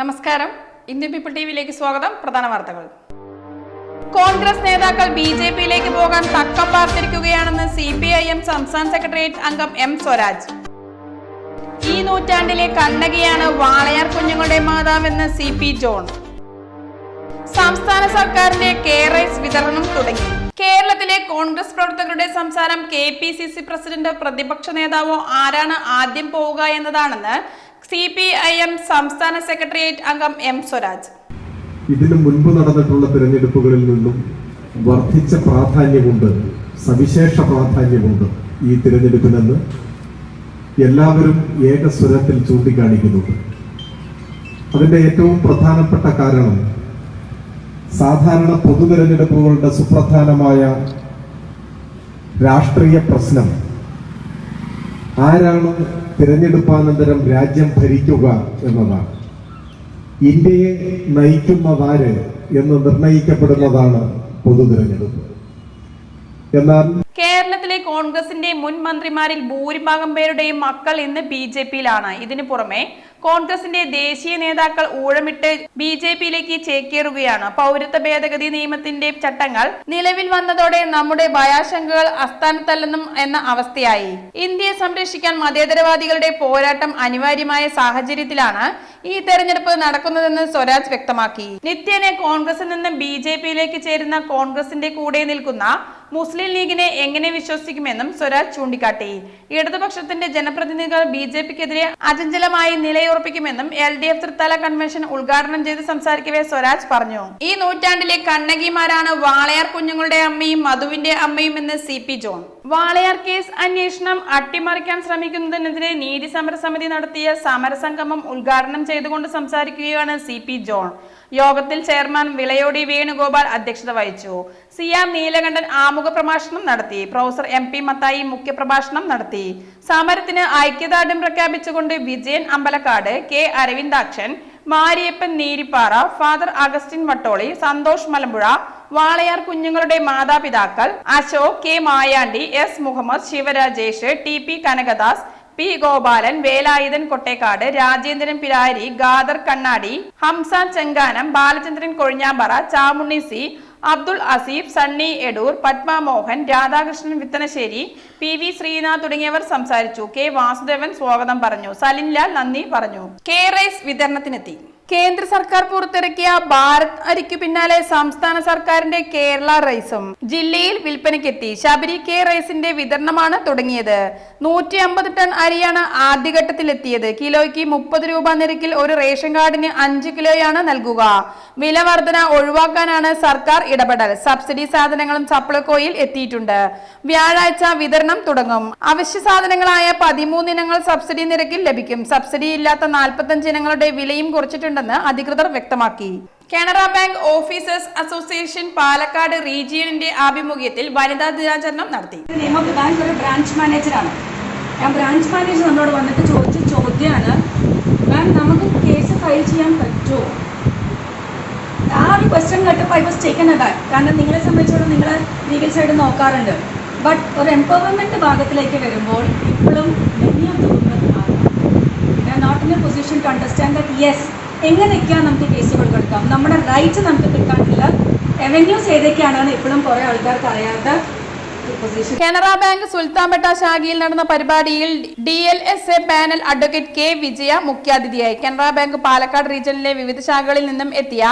നമസ്കാരം. Indian people ടിവിയിലേക്ക് സ്വാഗതം. പ്രധാന വാർത്തകൾ. കോൺഗ്രസ് നേതാക്കൾ ബി ജെ പിയിലേക്ക് പോകാൻ തക്കം പാർത്തിരിക്കുകയാണെന്ന് സി പി ഐ എം സംസ്ഥാന സെക്രട്ടേറിയറ്റ് അംഗം എം സ്വരാജ്. ഈ നൂറ്റാണ്ടിലെ കണ്ണകിയാണ് വാളയാർ കുഞ്ഞുങ്ങളുടെ മാതാവെന്ന് സി പി ജോൺ. സംസ്ഥാന സർക്കാരിന്റെ കെയറൈസ് വിതരണം തുടങ്ങി. കേരളത്തിലെ കോൺഗ്രസ് പ്രവർത്തകരുടെ സംസാരം K P C C president പ്രതിപക്ഷ നേതാവോ ആരാണ് ആദ്യം പോവുക എന്നതാണെന്ന് സി പി ഐ എം സംസ്ഥാന സെക്രട്ടേറിയറ്റ് അംഗം എം സ്വരാജ്. ഇതിനു മുൻപ് നടന്നിട്ടുള്ള തിരഞ്ഞെടുപ്പുകളിൽ നിന്നും വർദ്ധിച്ച പ്രാധാന്യമുണ്ട് സവിശേഷ പ്രാധാന്യമുണ്ട് ഈ തിരഞ്ഞെടുപ്പിനെന്ന് എല്ലാവരും ഏകസ്വരത്തിൽ ചൂണ്ടിക്കാണിക്കുന്നുണ്ട്. അതിന്റെ ഏറ്റവും പ്രധാനപ്പെട്ട കാരണം സാധാരണ പൊതു തിരഞ്ഞെടുപ്പുകളുടെ സുപ്രധാനമായ രാഷ്ട്രീയ പ്രശ്നം. ആരാണ് തിരഞ്ഞെടുപ്പാനന്തരം രാജ്യം ഭരിക്കുക എന്നതാണ്. ഇന്ത്യയെ നയിക്കുന്നതാര് എന്ന് നിർണയിക്കപ്പെടുന്നതാണ് പൊതു തിരഞ്ഞെടുപ്പ് എന്നാൽ കേരളത്തിലെ കോൺഗ്രസിന്റെ മുൻ മന്ത്രിമാരിൽ ഭൂരിഭാഗം പേരുടെയും മക്കൾ ഇന്ന് ബി ജെ പിയിലാണ്. ഇതിനു പുറമെ കോൺഗ്രസിന്റെ ദേശീയ നേതാക്കൾ ഊഴമിട്ട് ബി ജെ പിയിലേക്ക് ചേക്കേറുകയാണ്. പൗരത്വ ഭേദഗതി നിയമത്തിന്റെ ചട്ടങ്ങൾ നിലവിൽ വന്നതോടെ നമ്മുടെ ഭയാശങ്കകൾ അസ്ഥാനത്തല്ലെന്നും എന്ന അവസ്ഥയായി. ഇന്ത്യയെ സംരക്ഷിക്കാൻ മതേതരവാദികളുടെ പോരാട്ടം അനിവാര്യമായ സാഹചര്യത്തിലാണ് ഈ തെരഞ്ഞെടുപ്പ് നടക്കുന്നതെന്ന് സ്വരാജ് വ്യക്തമാക്കി. നിത്യേനെ കോൺഗ്രസിൽ നിന്നും ബി ജെ പിയിലേക്ക് ചേരുന്ന കോൺഗ്രസിന്റെ കൂടെ നിൽക്കുന്ന മുസ്ലിം ലീഗിനെ എങ്ങനെ വിശ്വസിക്കുമെന്നും സ്വരാജ് ചൂണ്ടിക്കാട്ടി. ഇടതുപക്ഷത്തിന്റെ ജനപ്രതിനിധികൾ ബി ജെ പിക്കെതിരെ അചഞ്ചലമായി നിലയുറപ്പിക്കുമെന്നും L D F Thrithala convention ഉദ്ഘാടനം ചെയ്ത് സംസാരിക്കവേ സ്വരാജ് പറഞ്ഞു. ഈ നൂറ്റാണ്ടിലെ കണ്ണകിമാരാണ് വാളയാർ കുഞ്ഞുങ്ങളുടെ അമ്മയും മധുവിന്റെ അമ്മയും എന്ന് C P John. Walayar case അന്വേഷണം അട്ടിമറിക്കാൻ ശ്രമിക്കുന്നതിനെതിരെ നീതി സമര സമിതി നടത്തിയ സമരസംഗമം ഉദ്ഘാടനം ചെയ്തുകൊണ്ട് സംസാരിക്കുകയാണ് സി പി ജോൺ. യോഗത്തിൽ ചെയർമാൻ വിളയോടി വേണുഗോപാൽ അധ്യക്ഷത വഹിച്ചു. സി ആർ നീലകണ്ഠൻ ആമുഖ പ്രഭാഷണം നടത്തി. പ്രൊഫസർ എം പി മത്തായി മുഖ്യപ്രഭാഷണം നടത്തി. സമരത്തിന് ഐക്യദാർഢ്യം പ്രഖ്യാപിച്ചുകൊണ്ട് Vijayan Ambalakkad K Aravindakshan Mariyappan Neerippara father Augustine Vattoli Santhosh Malampuzha Walayar കുഞ്ഞുങ്ങളുടെ മാതാപിതാക്കൾ Ashok K Mayandi S Muhammad Sivarajesh T P Kanakadas P Gopalan Velayudhan Kottekkad Rajendran Pirari Gadar Kannadi Hamza Chenkanam Balachandran Kozhinjampara Chamunni C Abdul Aseef Sunny Edoor Padma Mohan Radhakrishnan Vithanassery P V Sreenath തുടങ്ങിയവർ സംസാരിച്ചു. K. Vasudevan സ്വാഗതം പറഞ്ഞു. സലിൻലാൽ നന്ദി പറഞ്ഞു. K. Rice വിതരണത്തിനെത്തി. കേന്ദ്ര സർക്കാർ പുറത്തിറക്കിയ ഭാരത് അരിക്കു പിന്നാലെ സംസ്ഥാന സർക്കാരിന്റെ കേരള റൈസും. ജില്ലയിൽ വിൽപ്പനയ്ക്കെത്തി. ശബരി കെ റൈസിന്റെ വിതരണമാണ് തുടങ്ങിയത്. നൂറ്റി അമ്പത് ടൺ അരിയാണ് ആദ്യഘട്ടത്തിലെത്തിയത്. കിലോയ്ക്ക് മുപ്പത് രൂപ നിരക്കിൽ ഒരു റേഷൻ കാർഡിന് അഞ്ച് കിലോയാണ് നൽകുക. വില വർധന ഒഴിവാക്കാനാണ് സർക്കാർ ഇടപെടൽ. സബ്സിഡി സാധനങ്ങളും സപ്ലൈകോയിൽ എത്തിയിട്ടുണ്ട്. വ്യാഴാഴ്ച വിതരണം തുടങ്ങും. അവശ്യ സാധനങ്ങളായ പതിമൂന്ന് ഇനങ്ങൾ സബ്സിഡി നിരക്കിൽ ലഭിക്കും. സബ്സിഡി ഇല്ലാത്ത നാൽപ്പത്തഞ്ച് ഇനങ്ങളുടെ വിലയും കുറച്ചിട്ടുണ്ടെന്ന് അധികൃതർ വ്യക്തമാക്കി. Canara bank officers association Palakkad റീജിയണിന്റെ ആഭിമുഖ്യത്തിൽ വനിതാ ദിനാചരണം നടത്തി. ബാങ്ക് ഒരു ബ്രാഞ്ച് മാനേജറാണ് ഞാൻ ബ്രാഞ്ച് മാനേജർ നമ്മളോട് വന്നിട്ട് ചോദിച്ച ചോദ്യമാണ് മാം നമുക്ക് കേസ് ഫയൽ ചെയ്യാൻ പറ്റുമോ ആ ഒരു ക്വസ്റ്റ്യൻ കേട്ടപ്പോൾ ഐ വാസ് ടേക്കൻ അബാക്ക് കാരണം നിങ്ങളെ സംബന്ധിച്ചോളം നിങ്ങൾ ലീഗൽ സൈഡ് നോക്കാറുണ്ട്. ബട്ട് ഒരു എംപവർമെന്റ് ഭാഗത്തിലേക്ക് വരുമ്പോൾ ഇപ്പോഴും many of the woman not in a position to understand that yes എങ്ങനെയൊക്കെയാണ് നമുക്ക് കേസുകൾ കൊടുക്കാം? നമ്മുടെ റൈറ്റ് നമുക്ക് കിട്ടാനുള്ള റവന്യൂസ് ഏതൊക്കെയാണെന്ന് ഇപ്പോഴും കുറേ ആൾക്കാർക്ക് അറിയാത്ത കാനറ ബാങ്ക് സുൽത്താൻപേട്ട ശാഖയിൽ നടന്ന പരിപാടിയിൽ D L S A panel advocate K Vijaya മുഖ്യാതിഥിയായി. കനറ ബാങ്ക് പാലക്കാട് റീജിയനിലെ വിവിധ ശാഖകളിൽ നിന്നും എത്തിയ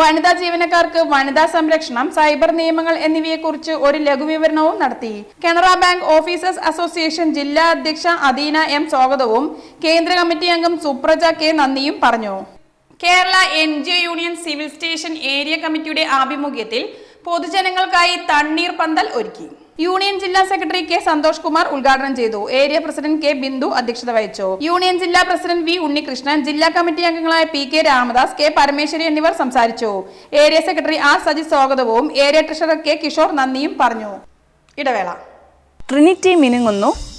വനിതാ ജീവനക്കാർക്ക് വനിതാ സംരക്ഷണം സൈബർ നിയമങ്ങൾ എന്നിവയെക്കുറിച്ച് ഒരു ലഘുവിവരണവും നടത്തി. കനറ ബാങ്ക് ഓഫീസേഴ്സ് അസോസിയേഷൻ ജില്ലാ അധ്യക്ഷ അദീന എം സ്വാഗതവും കേന്ദ്ര കമ്മിറ്റി അംഗം സുപ്രജ കെ നന്ദിയും പറഞ്ഞു. Kerala N G union civil station area കമ്മിറ്റിയുടെ ആഭിമുഖ്യത്തിൽ പൊതുജനങ്ങൾക്കായി തണ്ണീർ പന്തൽ ഒരുക്കി. യൂണിയൻ ജില്ലാ സെക്രട്ടറി കെ സന്തോഷ് കുമാർ ഉദ്ഘാടനം ചെയ്തു. ഏരിയ പ്രസിഡന്റ് കെ ബിന്ദു അധ്യക്ഷത വഹിച്ചു. യൂണിയൻ ജില്ലാ പ്രസിഡന്റ് വി ഉണ്ണികൃഷ്ണൻ ജില്ലാ കമ്മിറ്റി അംഗങ്ങളായ P K Ramadas K Parameswari എന്നിവർ സംസാരിച്ചു. ഏരിയ സെക്രട്ടറി ആർ സജി സ്വാഗതവും ഏരിയ ട്രഷറർ കെ കിഷോർ നന്ദിയും പറഞ്ഞു. ഇടവേള. ട്രിനിറ്റി മിനുങ്ങുന്നു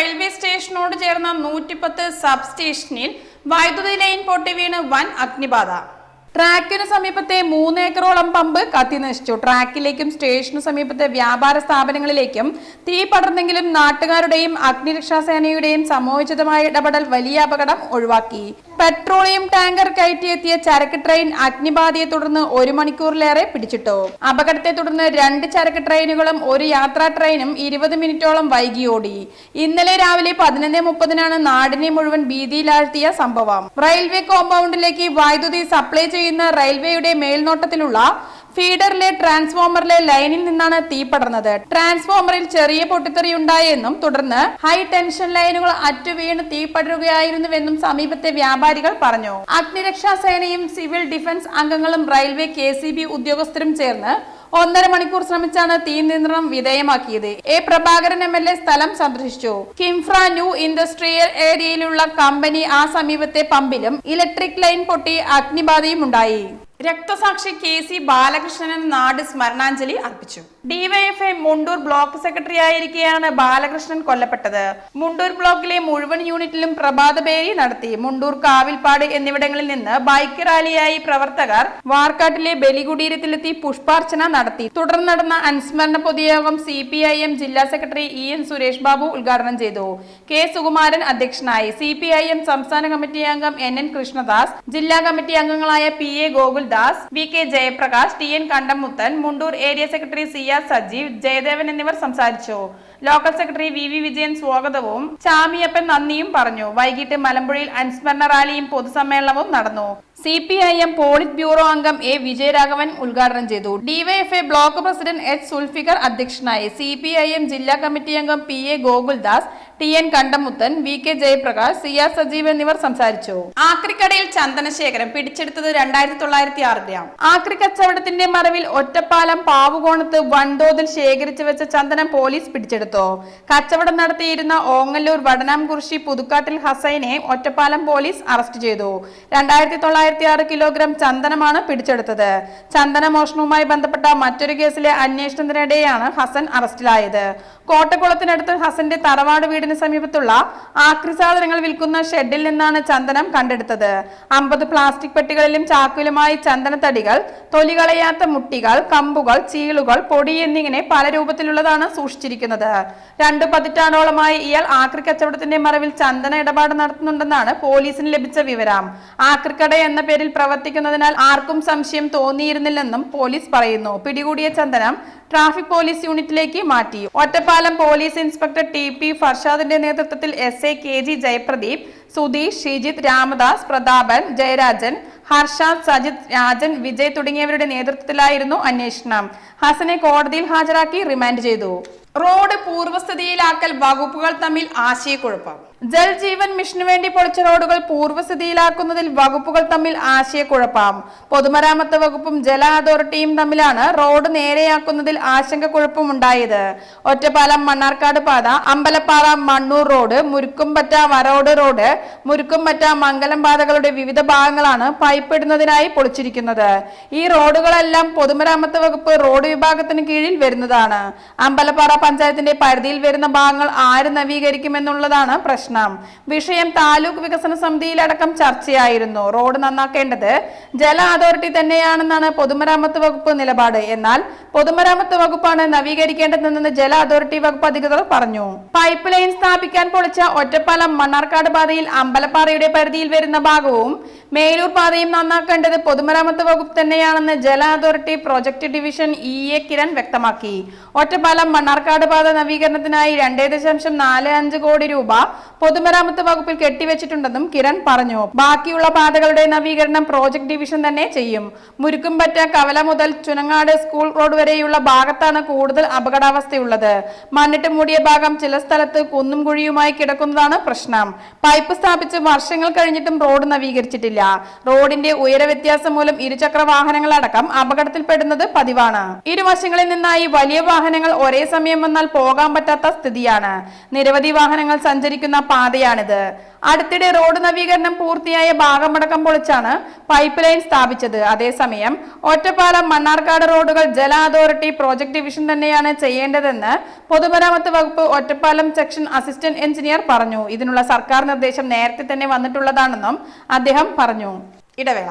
റെയിൽവേ സ്റ്റേഷനോട് ചേർന്ന നൂറ്റിപ്പത്ത് സബ് സ്റ്റേഷനിൽ വൈദ്യുതി ലൈൻ പൊട്ടി വീണ് വൻ അഗ്നിബാധ. ട്രാക്കിന് സമീപത്തെ മൂന്നേക്കറോളം പമ്പ് കത്തി നശിച്ചു. ട്രാക്കിലേക്കും സ്റ്റേഷനു സമീപത്തെ വ്യാപാര സ്ഥാപനങ്ങളിലേക്കും തീ പടർന്നെങ്കിലും നാട്ടുകാരുടെയും അഗ്നിരക്ഷാസേനയുടെയും സമയോചിതമായ ഇടപെടൽ വലിയ അപകടം ഒഴിവാക്കി. പെട്രോളിയം ടാങ്കർ കയറ്റിയെത്തിയ ചരക്ക് ട്രെയിൻ അഗ്നിബാധയെ തുടർന്ന് ഒരു മണിക്കൂറിലേറെ പിടിച്ചിട്ടു. അപകടത്തെ തുടർന്ന് രണ്ട് ചരക്ക് ട്രെയിനുകളും ഒരു യാത്രാ ട്രെയിനും ഇരുപത് മിനിറ്റോളം വൈകി ഓടി ഇന്നലെ രാവിലെ പതിനൊന്ന് മുപ്പതിനാണ് നാടിനെ മുഴുവൻ ഭീതിയിലാഴ്ത്തിയ സംഭവം. റെയിൽവേ കോമ്പൗണ്ടിലേക്ക് വൈദ്യുതി സപ്ലൈ ചെയ്യുന്ന റെയിൽവേയുടെ മേൽനോട്ടത്തിലുള്ള ഫീഡറിലെ ട്രാൻസ്ഫോമറിലെ ലൈനിൽ നിന്നാണ് തീ പടർന്നത്. ട്രാൻസ്ഫോമറിൽ ചെറിയ പൊട്ടിത്തെറി ഉണ്ടായെന്നും തുടർന്ന് ഹൈ ടെൻഷൻ ലൈനുകൾ അറ്റുവീണ് തീ പടരുകയായിരുന്നുവെന്നും സമീപത്തെ വ്യാപാരികൾ പറഞ്ഞു. അഗ്നിരക്ഷാ സേനയും സിവിൽ ഡിഫൻസ് അംഗങ്ങളും റെയിൽവേ കെ ഉദ്യോഗസ്ഥരും ചേർന്ന് ഒന്നര മണിക്കൂർ ശ്രമിച്ചാണ് തീ നിയന്ത്രണം വിധേയമാക്കിയത്. A Prabhakaran M L A സ്ഥലം സന്ദർശിച്ചു. കിംഫ്ര ന്യൂ ഇൻഡസ്ട്രിയൽ ഏരിയയിലുള്ള കമ്പനി ആ സമീപത്തെ പമ്പിലും ഇലക്ട്രിക് ലൈൻ പൊട്ടി അഗ്നിബാധയും ഉണ്ടായി രക്തസാക്ഷി കെ സി ബാലകൃഷ്ണന് നാട് സ്മരണാഞ്ജലി അർപ്പിച്ചു. ഡിവൈഎഫ്ഐ മുണ്ടൂർ ബ്ലോക്ക് സെക്രട്ടറി ആയിരിക്കെയാണ് ബാലകൃഷ്ണൻ കൊല്ലപ്പെട്ടത്. മുണ്ടൂർ ബ്ലോക്കിലെ മുഴുവൻ യൂണിറ്റിലും പ്രഭാതപേരി നടത്തി. മുണ്ടൂർ കാവിൽപ്പാട് എന്നിവിടങ്ങളിൽ നിന്ന് ബൈക്ക് റാലിയായി പ്രവർത്തകർ വാർക്കാട്ടിലെ ബലികുടീരത്തിലെത്തി പുഷ്പാർച്ചന നടത്തി. തുടർന്ന് നടന്ന അനുസ്മരണ പൊതുയോഗം സി പി ഐ എം ജില്ലാ secretary E N Suresh Babu ഉദ്ഘാടനം ചെയ്തു. കെ സുകുമാരൻ അധ്യക്ഷനായി. സി പി ഐ എം സംസ്ഥാന കമ്മിറ്റി അംഗം എൻ എൻ കൃഷ്ണദാസ് ജില്ലാ കമ്മിറ്റി അംഗങ്ങളായ P A Gokuldas V K Jayaprakash T N Kandamuthan Mundur area secretary C R Sajeev Jayadevan എന്നിവർ സംസാരിച്ചു. Local secretary V V Vijayan സ്വാഗതവും. ചാമിയപ്പൻ നന്ദിയും പറഞ്ഞു. വൈകിട്ട് മലമ്പുഴയിൽ അനുസ്മരണ റാലിയും പൊതുസമ്മേളനവും നടന്നു. C P I M polit bureau അംഗം എ വിജയരാഘവൻ ഉദ്ഘാടനം ചെയ്തു. DYFI block president H Sulfikar അധ്യക്ഷനായി. സി പി ഐ എം ജില്ലാ കമ്മിറ്റി അംഗം P A Gokuldas T N Kandamuthan V K Jayaprakash C R Sajeev എന്നിവർ സംസാരിച്ചു. ആക്രിക്കടയിൽ ചന്ദനശേഖരം പിടിച്ചെടുത്തത് രണ്ടായിരത്തി തൊള്ളായിരത്തി ആറ് ഗ്രാം. ആക്രി കച്ചവടത്തിന്റെ മറവിൽ ഒറ്റപ്പാലം പാവുകോണത്ത് വൻതോതിൽ ശേഖരിച്ചു വെച്ച ചന്ദനം പോലീസ് പിടിച്ചെടുത്തു. കച്ചവടം നടത്തിയിരുന്ന ഓങ്ങല്ലൂർ വടനാംകുറിശി പുതുക്കാട്ടിൽ ഹസൈനെ ഒറ്റപ്പാലം പോലീസ് അറസ്റ്റ് ചെയ്തു. രണ്ടായിരത്തി തൊള്ളായിരത്തി ആറ് കിലോഗ്രാം ചന്ദനമാണ് പിടിച്ചെടുത്തത്. ചന്ദന മോഷണവുമായി ബന്ധപ്പെട്ട മറ്റൊരു കേസിലെ അന്വേഷണത്തിനിടെയാണ് ഹസൻ അറസ്റ്റിലായത്. കോട്ടക്കുളത്തിനടുത്ത് ഹസന്റെ തറവാട് വീടിന് സമീപത്തുള്ള ആക്രി സാധനങ്ങൾ വിൽക്കുന്ന ഷെഡിൽ നിന്നാണ് ചന്ദനം കണ്ടെടുത്തത്. അമ്പത് പ്ലാസ്റ്റിക് പെട്ടികളിലും ചാക്കിലുമായി ചന്ദനത്തടികൾ തൊലി കളയാത്ത മുട്ടികൾ കമ്പുകൾ ചീളുകൾ പൊടി എന്നിങ്ങനെ പല രൂപത്തിലുള്ളതാണ് സൂക്ഷിച്ചിരിക്കുന്നത്. രണ്ടു പതിറ്റാണ്ടോളമായി ഇയാൾ ആക്രി കച്ചവടത്തിന്റെ മറവിൽ ചന്ദന ഇടപാട് നടത്തുന്നുണ്ടെന്നാണ് പോലീസിന് ലഭിച്ച വിവരം. ആക്രിക്കട എന്ന പേരിൽ പ്രവർത്തിക്കുന്നതിനാൽ ആർക്കും സംശയം തോന്നിയിരുന്നില്ലെന്നും പോലീസ് പറയുന്നു. പിടികൂടിയ ചന്ദനം ട്രാഫിക് പോലീസ് യൂണിറ്റിലേക്ക് മാറ്റി. Ottapalam police inspector T P ഫർഷാദിന്റെ നേതൃത്വത്തിൽ S A K G Jayapradeep Sudheesh Sreejith Ramadas Prathapan Jayarajan Harshad Sajith Rajan Vijay തുടങ്ങിയവരുടെ നേതൃത്വത്തിലായിരുന്നു അന്വേഷണം. ഹസനെ കോടതിയിൽ ഹാജരാക്കി റിമാൻഡ് ചെയ്തു. റോഡ് പൂർവസ്ഥിതിയിലാക്കൽ വകുപ്പുകൾ തമ്മിൽ ആശയക്കുഴപ്പം. ജൽജീവൻ മിഷനു വേണ്ടി പൊളിച്ച റോഡുകൾ പൂർവസ്ഥിതിയിലാക്കുന്നതിൽ വകുപ്പുകൾ തമ്മിൽ ആശയക്കുഴപ്പം. പൊതുമരാമത്ത് വകുപ്പും ജല അതോറിറ്റിയും തമ്മിലാണ് റോഡ് നേരെയാക്കുന്നതിൽ ആശങ്കക്കുഴപ്പമുണ്ടായത്. ഒറ്റപ്പാലം മണ്ണാർക്കാട് പാത അമ്പലപ്പാറ മണ്ണൂർ റോഡ് മുരുക്കുംപറ്റ വരോട് റോഡ് മുരുക്കുംപറ്റ മംഗലം പാതകളുടെ വിവിധ ഭാഗങ്ങളാണ് പൈപ്പ് ഇടുന്നതിനായി പൊളിച്ചിരിക്കുന്നത്. ഈ റോഡുകളെല്ലാം പൊതുമരാമത്ത് വകുപ്പ് റോഡ് വിഭാഗത്തിന് കീഴിൽ വരുന്നതാണ്. അമ്പലപ്പാറ പഞ്ചായത്തിന്റെ പരിധിയിൽ വരുന്ന ഭാഗങ്ങൾ ആര് നവീകരിക്കുമെന്നുള്ളതാണ് പ്രശ്നം. വിഷയം താലൂക്ക് വികസന സമിതിയിലടക്കം ചർച്ചയായിരുന്നു. റോഡ് നന്നാക്കേണ്ടത് ജല അതോറിറ്റി തന്നെയാണെന്നാണ് പൊതുമരാമത്ത് വകുപ്പ് നിലപാട്. എന്നാൽ പൊതുമരാമത്ത് വകുപ്പാണ് നവീകരിക്കേണ്ടതെന്ന് ജല അതോറിറ്റി വകുപ്പ് അധികൃതർ പറഞ്ഞു. പൈപ്പ് ലൈൻ സ്ഥാപിക്കാൻ പൊളിച്ച ഒറ്റപ്പാലം മണ്ണാർക്കാട് പാതയിൽ അമ്പലപ്പാറയുടെ പരിധിയിൽ വരുന്ന ഭാഗവും മേലൂർ പാതയും നന്നാക്കേണ്ടത് പൊതുമരാമത്ത് വകുപ്പ് തന്നെയാണെന്ന് ജല authority project division E A Kiran വ്യക്തമാക്കി. ഒറ്റപ്പാലം മണ്ണാർക്കാട് പാത നവീകരണത്തിനായി രണ്ടേ ദശാംശം നാല് അഞ്ച് കോടി രൂപ പൊതുമരാമത്ത് വകുപ്പിൽ കെട്ടിവെച്ചിട്ടുണ്ടെന്നും കിരൺ പറഞ്ഞു. ബാക്കിയുള്ള പാതകളുടെ നവീകരണം പ്രോജക്ട് ഡിവിഷൻ തന്നെ ചെയ്യും. മുരുക്കുംപറ്റ കവല മുതൽ ചുനങ്ങാട് സ്കൂൾ റോഡ് വരെയുള്ള ഭാഗത്താണ് കൂടുതൽ അപകടാവസ്ഥയുള്ളത്. മണ്ണിട്ട് മൂടിയ ഭാഗം ചില സ്ഥലത്ത് കുന്നും കുഴിയുമായി കിടക്കുന്നതാണ് പ്രശ്നം. പൈപ്പ് സ്ഥാപിച്ച് വർഷങ്ങൾ കഴിഞ്ഞിട്ടും റോഡ് നവീകരിച്ചിട്ടില്ല. റോഡിന്റെ ഉയര വ്യത്യാസം മൂലം ഇരുചക്ര വാഹനങ്ങളടക്കം അപകടത്തിൽപ്പെടുന്നത് പതിവാണ്. ഇരുവശങ്ങളിൽ നിന്നായി വലിയ വാഹനങ്ങൾ ഒരേ സമയം വന്നാൽ പോകാൻ പറ്റാത്ത സ്ഥിതിയാണ്. നിരവധി വാഹനങ്ങൾ സഞ്ചരിക്കുന്ന പാതയാണിത്. അടുത്തിടെ റോഡ് നവീകരണം പൂർത്തിയായ ഭാഗമടക്കം പൊളിച്ചാണ് പൈപ്പ് ലൈൻ സ്ഥാപിച്ചത്. അതേസമയം ഒറ്റപ്പാലം മണ്ണാർക്കാട് റോഡുകൾ ജല അതോറിറ്റി പ്രോജക്ട് ഡിവിഷൻ തന്നെയാണ് ചെയ്യേണ്ടതെന്ന് പൊതുമരാമത്ത് വകുപ്പ് ഒറ്റപ്പാലം സെക്ഷൻ അസിസ്റ്റന്റ് എഞ്ചിനീയർ പറഞ്ഞു. ഇതിനുള്ള സർക്കാർ നിർദ്ദേശം നേരത്തെ തന്നെ വന്നിട്ടുള്ളതാണെന്നും അദ്ദേഹം പറഞ്ഞു. ഇടവേള.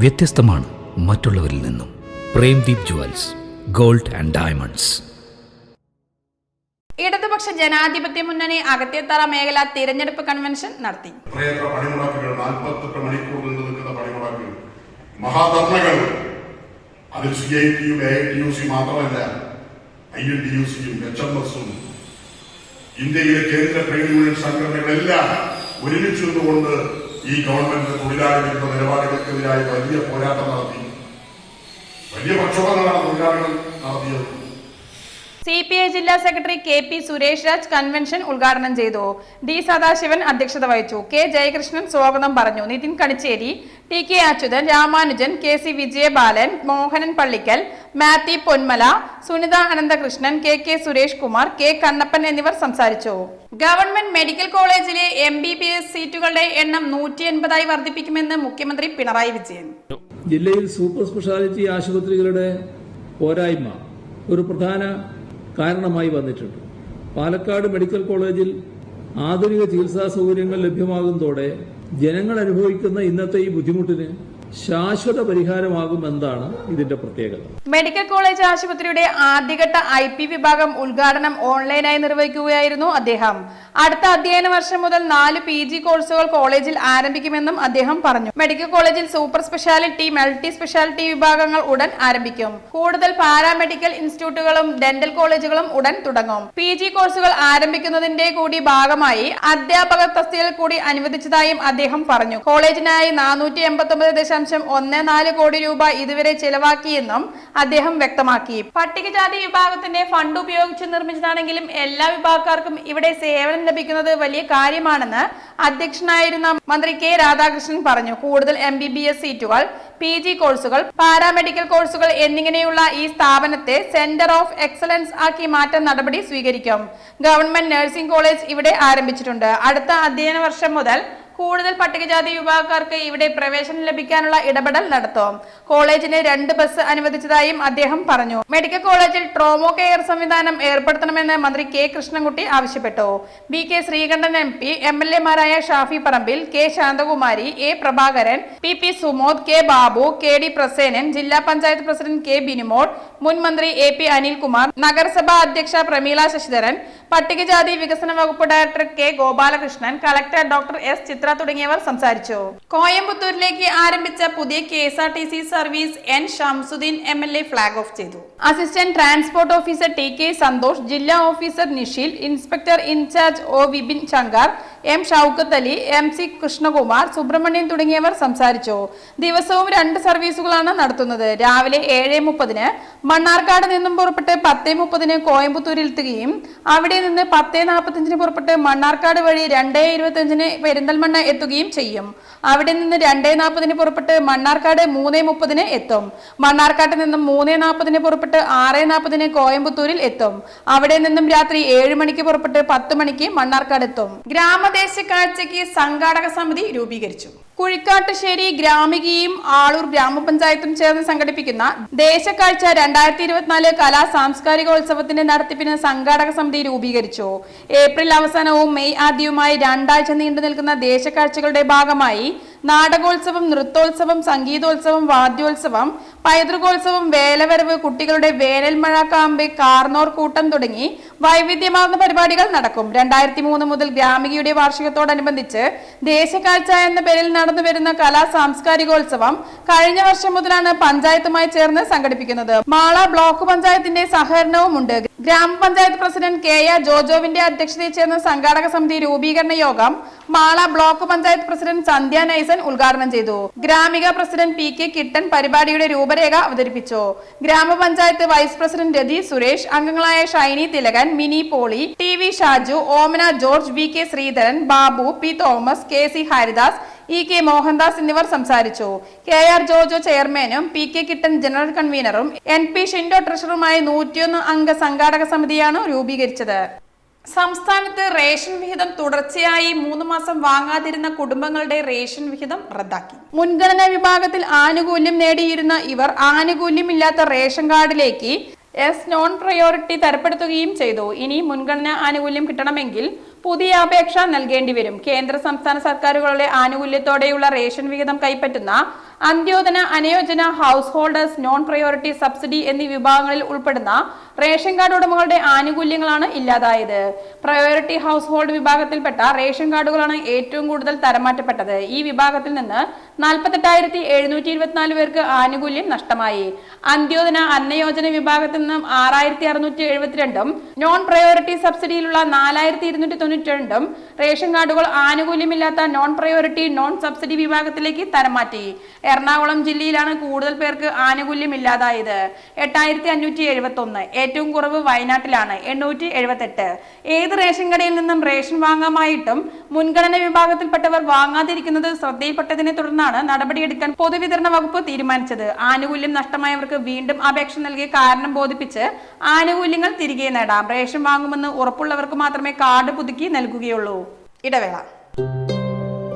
വ്യത്യസ്തമാണ് മറ്റുള്ളവരിൽ നിന്നും. Premdeep jewels gold and diamonds. ഇടതുപക്ഷ ജനാധിപത്യ മുന്നണി അകത്യത്തറ മേഖല തിരഞ്ഞെടുപ്പ് കൺവെൻഷൻ നടത്തി. എത്രയെത്ര പണിമുടക്കുകൾ നാൽപ്പത്തെട്ട് മണിക്കൂർ നീണ്ടു നിൽക്കുന്ന പണിമുടക്കുകൾ മഹാധർണകൾ. അത് സി ഐ ടിയും A I T U C മാത്രമല്ല ഐ എൻ ടി യു സിയും എച്ച് എം എസും ഇന്ത്യയിലെ കേന്ദ്ര ട്രേഡ് യൂണിയൻ സംഘടനകളെല്ലാം ഒരുമിച്ച് നിന്നുകൊണ്ട് ഈ ഗവൺമെന്റ് തൊഴിലാളി വിരുദ്ധ നിലപാടുകൾക്കെതിരായി വലിയ പോരാട്ടം നടത്തി. വലിയ പ്രക്ഷോഭങ്ങളാണ് തൊഴിലാളികൾ നടത്തിയത്. സി പി ഐ ജില്ലാ secretary K P Suresh Raj convention ഉദ്ഘാടനം ചെയ്തു. ഡി സദാശിവൻ അധ്യക്ഷത വഹിച്ചു. കെ ജയകൃഷ്ണൻ സ്വാഗതം പറഞ്ഞു. Nithin Kanichery T K Achuthan Ramanujan K C Vijayabalan Mohanan Pallikkal Mathew Ponmala Sunitha Ananthakrishnan K K Suresh Kumar K Kannappan എന്നിവർ സംസാരിച്ചു. Government medical കോളേജിലെ M B B S സീറ്റുകളുടെ എണ്ണം നൂറ്റി എൺപതായി വർദ്ധിപ്പിക്കുമെന്ന് മുഖ്യമന്ത്രി പിണറായി വിജയൻ. ജില്ലയിൽ സൂപ്പർ സ്പെഷ്യാലിറ്റി ആശുപത്രികളുടെ പോരായ്മ. ഒരു പ്രധാന കാരണമായി വന്നിട്ടുണ്ട്. പാലക്കാട് മെഡിക്കൽ കോളേജിൽ ആധുനിക ചികിത്സാ സൗകര്യങ്ങൾ ലഭ്യമാകുന്നതോടെ ജനങ്ങൾ അനുഭവിക്കുന്ന ഇന്നത്തെ ഈ ബുദ്ധിമുട്ടിന് ശാശ്വത പരിഹാരമാകുമെന്നാണ് ഇതിന്റെ പ്രത്യേകത. മെഡിക്കൽ കോളേജ് ആശുപത്രിയുടെ ആദ്യഘട്ട ഐ പി വിഭാഗം ഉദ്ഘാടനം ഓൺലൈനായി നിർവഹിക്കുകയായിരുന്നു അദ്ദേഹം. അടുത്ത അധ്യയന വർഷം മുതൽ നാല് പി ജി കോഴ്സുകൾ കോളേജിൽ ആരംഭിക്കുമെന്നും അദ്ദേഹം പറഞ്ഞു. മെഡിക്കൽ കോളേജിൽ സൂപ്പർ സ്പെഷ്യാലിറ്റി മൾട്ടി സ്പെഷ്യാലിറ്റി വിഭാഗങ്ങൾ ഉടൻ ആരംഭിക്കും. കൂടുതൽ പാരാമെഡിക്കൽ ഇൻസ്റ്റിറ്റ്യൂട്ടുകളും ഡെന്റൽ കോളേജുകളും ഉടൻ തുടങ്ങും. പി ജി കോഴ്സുകൾ ആരംഭിക്കുന്നതിന്റെ കൂടി ഭാഗമായി അധ്യാപക തസ്തികൾ കൂടി അനുവദിച്ചതായും അദ്ദേഹം പറഞ്ഞു. കോളേജിനായി നാനൂറ്റി എൺപത്തി ഒമ്പത് ഒന്ന് നാല് കോടി രൂപ ഇതുവരെ ചെലവാക്കിയെന്നും അദ്ദേഹം വ്യക്തമാക്കി. പട്ടികജാതി വിഭാഗത്തിന്റെ ഫണ്ട് ഉപയോഗിച്ച് നിർമ്മിച്ചതാണെങ്കിലും എല്ലാ വിഭാഗക്കാർക്കും ഇവിടെ സേവനം ലഭിക്കുന്നത് വലിയ കാര്യമാണെന്ന് അധ്യക്ഷനായിരുന്ന മന്ത്രി കെ രാധാകൃഷ്ണൻ പറഞ്ഞു. കൂടുതൽ എം ബി ബി എസ് സീറ്റുകൾ പി ജി കോഴ്സുകൾ പാരാമെഡിക്കൽ കോഴ്സുകൾ എന്നിങ്ങനെയുള്ള ഈ സ്ഥാപനത്തെ സെന്റർ ഓഫ് എക്സലൻസ് ആക്കി മാറ്റാൻ നടപടി സ്വീകരിക്കും. ഗവൺമെന്റ് നഴ്സിംഗ് കോളേജ് ഇവിടെ ആരംഭിച്ചിട്ടുണ്ട്. അടുത്ത അധ്യയന വർഷം മുതൽ കൂടുതൽ പട്ടികജാതി വിഭാഗക്കാർക്ക് ഇവിടെ പ്രവേശനം ലഭിക്കാനുള്ള ഇടപെടൽ നടത്തും. കോളേജിന് രണ്ട് ബസ് അനുവദിച്ചതായും അദ്ദേഹം പറഞ്ഞു. മെഡിക്കൽ കോളേജിൽ ട്രോമോ കെയർ സംവിധാനം ഏർപ്പെടുത്തണമെന്ന് മന്ത്രി കെ കൃഷ്ണൻകുട്ടി ആവശ്യപ്പെട്ടു. B K Sreekandan M P M L എമാരായ Shafi Parambil K Santhakumari A Prabhakaran P P Sumod K Babu K D Prasenan ജില്ലാ പഞ്ചായത്ത് പ്രസിഡന്റ് കെ ബിനിമോൾ മുൻ മന്ത്രി എ പി അനിൽകുമാർ നഗരസഭാ അധ്യക്ഷ പ്രമീള ശശിധരൻ പട്ടികജാതി വികസന വകുപ്പ് director K Gopalakrishnan collector doctor S Chitra തുടങ്ങിയവർ സംസാരിച്ചു. കോയമ്പത്തൂരിലേക്ക് ആരംഭിച്ച പുതിയ K S R T C service N Shamsuddin M L A flag off ചെയ്തു. Assistant transport officer T K Santhosh ജില്ലാ officer Nisheel inspector in charge O Vipin Sankar M Shoukath Ali M C Krishnakumar Subramanian തുടങ്ങിയവർ സംസാരിച്ചു. ദിവസവും രണ്ട് സർവീസുകളാണ് നടത്തുന്നത്. രാവിലെ ഏഴ് മുപ്പതിന് മണ്ണാർക്കാട് നിന്നും പുറപ്പെട്ട് പത്ത് മുപ്പതിന് കോയമ്പത്തൂരിലെത്തുകയും അവിടെ നിന്ന് പത്ത് നാൽപ്പത്തഞ്ചിന് പുറപ്പെട്ട് മണ്ണാർക്കാട് വഴി രണ്ട് ഇരുപത്തഞ്ചിന് പെരിന്തൽമണ്ണ എത്തുകയും ചെയ്യും. അവിടെ നിന്ന് രണ്ടേ നാൽപ്പതിന് പുറപ്പെട്ട് മണ്ണാർക്കാട് മൂന്നേ മുപ്പതിന് എത്തും. മണ്ണാർക്കാട്ട് നിന്നും മൂന്നേ നാൽപ്പതിന് പുറപ്പെട്ട് ആറ് നാൽപ്പതിന് കോയമ്പത്തൂരിൽ എത്തും. അവിടെ നിന്നും രാത്രി ഏഴ് മണിക്ക് പുറപ്പെട്ട് പത്ത് മണിക്ക് മണ്ണാർക്കാട് എത്തും. ഗ്രാമദേശ കാഴ്ചയ്ക്ക് സംഘാടക സമിതി രൂപീകരിച്ചു. കുഴിക്കാട്ടുശ്ശേരി ഗ്രാമികയും ആളൂർ ഗ്രാമപഞ്ചായത്തും ചേർന്ന് സംഘടിപ്പിക്കുന്ന ദേശക്കാഴ്ച രണ്ടായിരത്തി ഇരുപത്തിനാല് കലാ സാംസ്കാരികോത്സവത്തിന്റെ നടത്തിപ്പിന് സംഘാടക സമിതി രൂപീകരിച്ചു. ഏപ്രിൽ അവസാനവും മെയ് ആദ്യവുമായി രണ്ടാഴ്ച നീണ്ടു നിൽക്കുന്ന ദേശക്കാഴ്ചകളുടെ ഭാഗമായി നാടകോത്സവം നൃത്തോത്സവം സംഗീതോത്സവം വാദ്യോത്സവം പൈതൃകോത്സവം വേലവരവ് കുട്ടികളുടെ വേനൽമഴ കാമ്പ് കാർന്നോർ കൂട്ടം തുടങ്ങി വൈവിധ്യമാർന്ന പരിപാടികൾ നടക്കും. രണ്ടായിരത്തി മൂന്ന് മുതൽ ഗ്രാമികയുടെ വാർഷികത്തോടനുബന്ധിച്ച് ദേശക്കാഴ്ച എന്ന പേരിൽ നടന്നു വരുന്ന കലാ സാംസ്കാരികോത്സവം കഴിഞ്ഞ വർഷം മുതലാണ് പഞ്ചായത്തുമായി ചേർന്ന് സംഘടിപ്പിക്കുന്നത്. മാള ബ്ലോക്ക് പഞ്ചായത്തിന്റെ സഹകരണവും ഉണ്ട് ഗ്രാമപഞ്ചായത്ത് പ്രസിഡന്റ് കെ എ ജോജോവിന്റെ അധ്യക്ഷതയിൽ ചേർന്ന സംഘാടക സമിതി രൂപീകരണ യോഗം മാള ബ്ലോക്ക് പഞ്ചായത്ത് പ്രസിഡന്റ് സന്ധ്യ നൈസൻ ഉദ്ഘാടനം ചെയ്തു. Gramika president P K Kittan പരിപാടിയുടെ രൂപരേഖ അവതരിപ്പിച്ചു. ഗ്രാമപഞ്ചായത്ത് വൈസ് പ്രസിഡന്റ് രതി സുരേഷ് അംഗങ്ങളായ Shiny Thilakan Mini Poly T V Shaju Omana George V K Sreedharan Babu P Thomas K C Haridas E K Mohandas എന്നിവർ സംസാരിച്ചു. കെ ആർ ജോജോ ചെയർമാനും P K Kittan general കൺവീനറും N P Shindo ട്രഷറുമായ നൂറ്റിയൊന്ന് അംഗ സംഘാടക സമിതിയാണ് രൂപീകരിച്ചത്. സംസ്ഥാനത്ത് റേഷൻ വിഹിതം തുടർച്ചയായി മൂന്ന് മാസം വാങ്ങാതിരുന്ന കുടുംബങ്ങളുടെ റേഷൻ വിഹിതം റദ്ദാക്കി. മുൻഗണനാ വിഭാഗത്തിൽ ആനുകൂല്യം നേടിയിരുന്ന ഇവർ ആനുകൂല്യമില്ലാത്ത റേഷൻ കാർഡിലേക്ക് എസ് നോൺ പ്രയോറിറ്റി തരപ്പെടുത്തുകയും ചെയ്തു. ഇനി മുൻഗണനാ ആനുകൂല്യം കിട്ടണമെങ്കിൽ പുതിയ അപേക്ഷ നൽകേണ്ടി വരും. കേന്ദ്ര സംസ്ഥാന സർക്കാരുകളുടെ ആനുകൂല്യത്തോടെയുള്ള റേഷൻ വിഹിതം കൈപ്പറ്റുന്ന Antyodaya അനയോജന house holders non priority subsidy എന്നീ വിഭാഗങ്ങളിൽ ഉൾപ്പെടുന്ന റേഷൻ കാർഡ് ഉടമകളുടെ ആനുകൂല്യങ്ങളാണ് ഇല്ലാതായത്. പ്രയോറിറ്റി ഹൗസ് ഹോൾഡ് വിഭാഗത്തിൽപ്പെട്ട റേഷൻ കാർഡുകളാണ് ഏറ്റവും കൂടുതൽ തരംമാറ്റപ്പെട്ടത്. ഈ വിഭാഗത്തിൽ നിന്ന് നാൽപ്പത്തെട്ടായിരത്തി എഴുന്നൂറ്റി ഇരുപത്തിനാല് പേർക്ക് ആനുകൂല്യം നഷ്ടമായി. അന്ത്യോദന അന്നയോജന വിഭാഗത്തിൽ നിന്നും ആറായിരത്തി അറുന്നൂറ്റി എഴുപത്തിരണ്ടും നോൺ പ്രയോറിറ്റി സബ്സിഡിയിലുള്ള നാലായിരത്തി ഇരുന്നൂറ്റി തൊണ്ണൂറ്റി രണ്ടും റേഷൻ കാർഡുകൾ ആനുകൂല്യമില്ലാത്ത നോൺ പ്രയോറിറ്റി നോൺ സബ്സിഡി വിഭാഗത്തിലേക്ക് തരംമാറ്റി. എറണാകുളം ജില്ലയിലാണ് കൂടുതൽ പേർക്ക് ആനുകൂല്യം ഇല്ലാതായത് എട്ടായിരത്തി അഞ്ഞൂറ്റി എഴുപത്തി ഒന്ന് ഏറ്റവും കുറവ് വയനാട്ടിലാണ്. എണ്ണൂറ്റി എഴുപത്തെട്ട് ഏത് റേഷൻ കടയിൽ നിന്നും റേഷൻ വാങ്ങാമായിട്ടും മുൻഗണന വിഭാഗത്തിൽപ്പെട്ടവർ വാങ്ങാതിരിക്കുന്നത് ശ്രദ്ധയിൽപ്പെട്ടതിനെ തുടർന്നാണ് നടപടിയെടുക്കാൻ പൊതുവിതരണ വകുപ്പ് തീരുമാനിച്ചത്. ആനുകൂല്യം നഷ്ടമായവർക്ക് വീണ്ടും അപേക്ഷ നൽകി കാരണം ബോധിപ്പിച്ച് ആനുകൂല്യങ്ങൾ തിരികെ നേടാം. റേഷൻ വാങ്ങുമെന്ന് ഉറപ്പുള്ളവർക്ക് മാത്രമേ കാർഡ് പുതുക്കി നൽകുകയുള്ളൂ. ഇടവേള.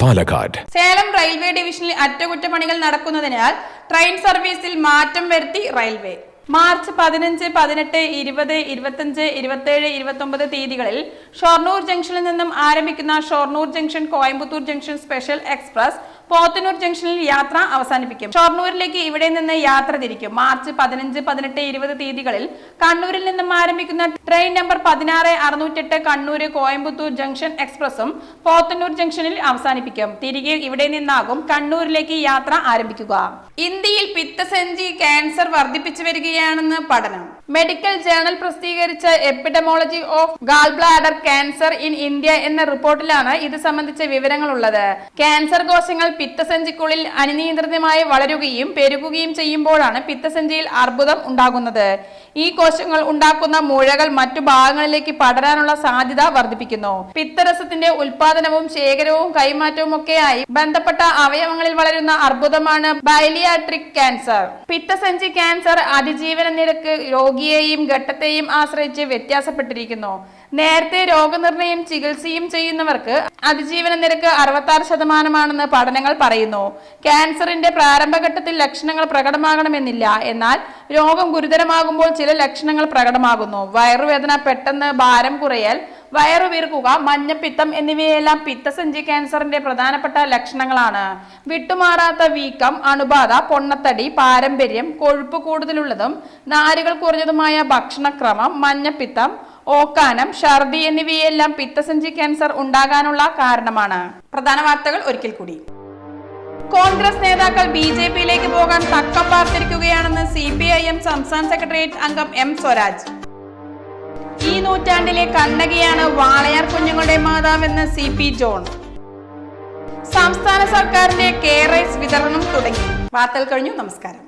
Palakkad. Salem railway ഡിവിഷനിൽ അറ്റകുറ്റപ്പണികൾ നടക്കുന്നതിനാൽ ട്രെയിൻ സർവീസിൽ മാറ്റം വരുത്തി റെയിൽവേ മാർച്ച് പതിനഞ്ച് പതിനെട്ട് ഇരുപത് ഇരുപത്തഞ്ച് ഇരുപത്തേഴ് ഇരുപത്തൊമ്പത് തീയതികളിൽ ഷൊർണൂർ ജംഗ്ഷനിൽ നിന്നും ആരംഭിക്കുന്ന Shoranur junction Coimbatore junction special express Pothanur ജംഗ്ഷനിൽ യാത്ര അവസാനിപ്പിക്കും. ഷൊർണൂരിലേക്ക് ഇവിടെ നിന്ന് യാത്ര തിരിക്കും. മാർച്ച് പതിനഞ്ച് പതിനെട്ട് ഇരുപത് തീയതികളിൽ കണ്ണൂരിൽ നിന്നും ആരംഭിക്കുന്ന ട്രെയിൻ നമ്പർ പതിനാറ് അറുന്നൂറ്റെട്ട് കണ്ണൂര് കോയമ്പത്തൂർ ജംഗ്ഷൻ എക്സ്പ്രസും പോത്തന്നൂർ ജംഗ്ഷനിൽ അവസാനിപ്പിക്കും. തിരികെ ഇവിടെ നിന്നാകും കണ്ണൂരിലേക്ക് യാത്ര ആരംഭിക്കുക. ഇന്ത്യയിൽ പിത്തസഞ്ചി ക്യാൻസർ വർദ്ധിപ്പിച്ചു വരികയാണെന്ന് പഠനം. മെഡിക്കൽ ജേണൽ പ്രസിദ്ധീകരിച്ച epidemiology of gall bladder cancer in India എന്ന റിപ്പോർട്ടിലാണ് ഇത് സംബന്ധിച്ച വിവരങ്ങളുള്ളത്. ക്യാൻസർ കോശങ്ങൾ പിത്തസഞ്ചിക്കുള്ളിൽ അനിയന്ത്രിതമായി വളരുകയും പെരുകുകയും ചെയ്യുമ്പോഴാണ് പിത്തസഞ്ചിയിൽ അർബുദം ഉണ്ടാകുന്നത്. ഈ കോശങ്ങൾ ഉണ്ടാക്കുന്ന മുഴകൾ മറ്റു ഭാഗങ്ങളിലേക്ക് പടരാനുള്ള സാധ്യത വർദ്ധിപ്പിക്കുന്നു. പിത്തരസത്തിന്റെ ഉൽപാദനവും ശേഖരവും കൈമാറ്റവും ഒക്കെയായി ബന്ധപ്പെട്ട അവയവങ്ങളിൽ വളരുന്ന അർബുദമാണ് ബൈലിയാട്രിക് ക്യാൻസർ. പിത്തസഞ്ചി ക്യാൻസർ അതിജീവന നിരക്ക് രോഗിയെയും ഘട്ടത്തെയും ആശ്രയിച്ച് വ്യത്യാസപ്പെട്ടിരിക്കുന്നു. നേരത്തെ രോഗനിർണയം ചികിത്സയും ചെയ്യുന്നവർക്ക് അതിജീവന നിരക്ക് അറുപത്തി ആറ് ശതമാനമാണെന്ന് പഠനങ്ങൾ പറയുന്നു. ക്യാൻസറിന്റെ പ്രാരംഭഘട്ടത്തിൽ ലക്ഷണങ്ങൾ പ്രകടമാകണമെന്നില്ല. എന്നാൽ രോഗം ഗുരുതരമാകുമ്പോൾ ചില ലക്ഷണങ്ങൾ പ്രകടമാകുന്നു. വയറുവേദന പെട്ടെന്ന് ഭാരം കുറയൽ വയറു വീർക്കുക മഞ്ഞപ്പിത്തം എന്നിവയെല്ലാം പിത്തസഞ്ചി ക്യാൻസറിന്റെ പ്രധാനപ്പെട്ട ലക്ഷണങ്ങളാണ്. വിട്ടുമാറാത്ത വീക്കം അണുബാധ പൊണ്ണത്തടി പാരമ്പര്യം കൊഴുപ്പ് കൂടുതലുള്ളതും നാരുകൾ കുറഞ്ഞതുമായ ഭക്ഷണക്രമം മഞ്ഞപ്പിത്തം ഓക്കാനം ഛർദി എന്നിവയെല്ലാം പിത്തസഞ്ചി ക്യാൻസർ ഉണ്ടാകാനുള്ള കാരണമാണ്. പ്രധാന വാർത്തകൾ ഒരിക്കൽ കൂടി. കോൺഗ്രസ് നേതാക്കൾ ബി ജെ പിയിലേക്ക് പോകാൻ തക്കം പാർത്തിരിക്കുകയാണെന്ന് സി പി ഐ എം സംസ്ഥാന സെക്രട്ടേറിയറ്റ് അംഗം എം സ്വരാജ്. ഈ നൂറ്റാണ്ടിലെ കണ്ണകിയാണ് വാളയാർ കുഞ്ഞുങ്ങളുടെ മാതാവെന്ന് സി പി ജോൺ. സംസ്ഥാന സർക്കാരിന്റെ കെയർ റൈസ് വിതരണം തുടങ്ങി. വാർത്തകൾ കഴിഞ്ഞു. നമസ്കാരം.